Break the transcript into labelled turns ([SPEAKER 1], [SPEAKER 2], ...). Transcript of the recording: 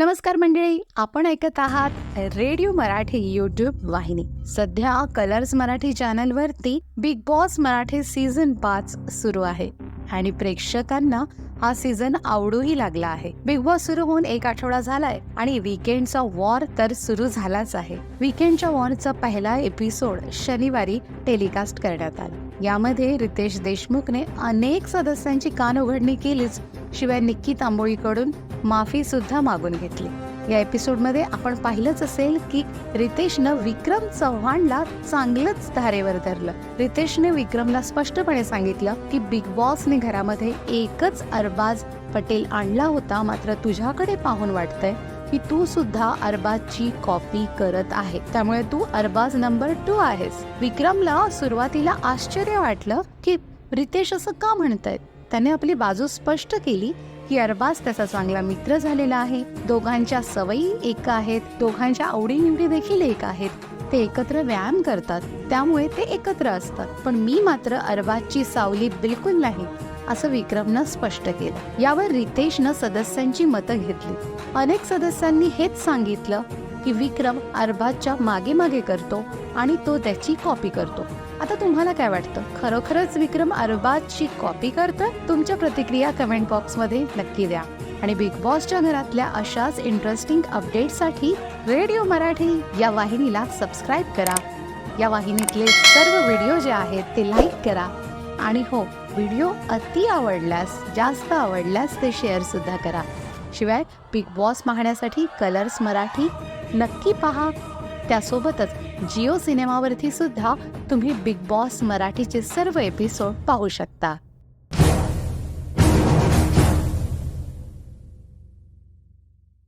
[SPEAKER 1] नमस्कार मंडळी आपण ऐकत आहात रेडिओ मराठी यूट्यूब वाहिनी. सध्या कलर्स मराठी चॅनलवरती बिग बॉस मराठी सीझन पाच सुरू आहे. आणि प्रेक्षकांना हा सीझन आवडूही लागला आहे. बिग बॉस सुरू होऊन एक आठवडा झालाय आणि विकेंडचा वॉर तर सुरू झालाच आहे. विकेंडच्या वॉरचा पहिला एपिसोड शनिवारी टेलिकास्ट करण्यात आला. यामध्ये रितेश देशमुखने अनेक सदस्यांची कान उघडणी केलीच. शिवाय निक्की तांबोळीकडून माफी सुद्धा मागून घेतली. या एपिसोडमध्ये आपण पाहिलंच असेल की रितेशनं विक्रम चव्हाणला चांगलंच धारेवर धरलं. रितेशने विक्रमला स्पष्टपणे सांगितलं की बिग बॉसने घरामध्ये एकच अरबाज पटेल आणला होता मात्र तुझ्याकडे पाहून वाटतंय की तू सुद्धा अरबाजची कॉपी करत आहे. त्यामुळे तू अरबाज नंबर टू आहेस. विक्रमला सुरुवातीला आश्चर्य वाटलं की रितेश असं का म्हणतायत त्याने आपली बाजू स्पष्ट केली की अरबाज त्याचा चांगला मित्र झालेला आहे. दोघांच्या सवयी एक आहेत. दोघांच्या आवडीनिवडी देखील एक आहेत. ते एकत्र व्यायाम करतात. त्यामुळे ते एकत्र असतात. पण मी मात्र अरबाजची सावली बिलकुल नाही असं विक्रमनं स्पष्ट केलं. यावर रितेशनं सदस्यांची मतं घेतली. अनेक सदस्यांनी हेच सांगितलं की विक्रम अरबाजच्या मागे मागे करतो आणि तो त्याची कॉपी करतो. आता तुम्हाला काय वाटतं? खरोखरच विक्रम अरबाजची कॉपी करतं तुमच्या प्रतिक्रिया कमेंट बॉक्समध्ये नक्की द्या. आणि बिग बॉसच्या घरातल्या अशाच इंटरेस्टिंग अपडेटसाठी रेडिओ मराठी या वाहिनीला सबस्क्राईब करा. या वाहिनीतले सर्व व्हिडिओ जे आहेत ते लाईक करा. आणि हो व्हिडिओ अति आवडल्यास जास्त आवडल्यास ते शेअर सुद्धा करा. शिवाय बिग बॉस पाहण्यासाठी कलर्स मराठी नक्की पहा. त्यासोबतच जिओ सिनेमावरती सुद्धा तुम्ही बिग बॉस मराठीचे सर्व एपिसोड पाहू शकता.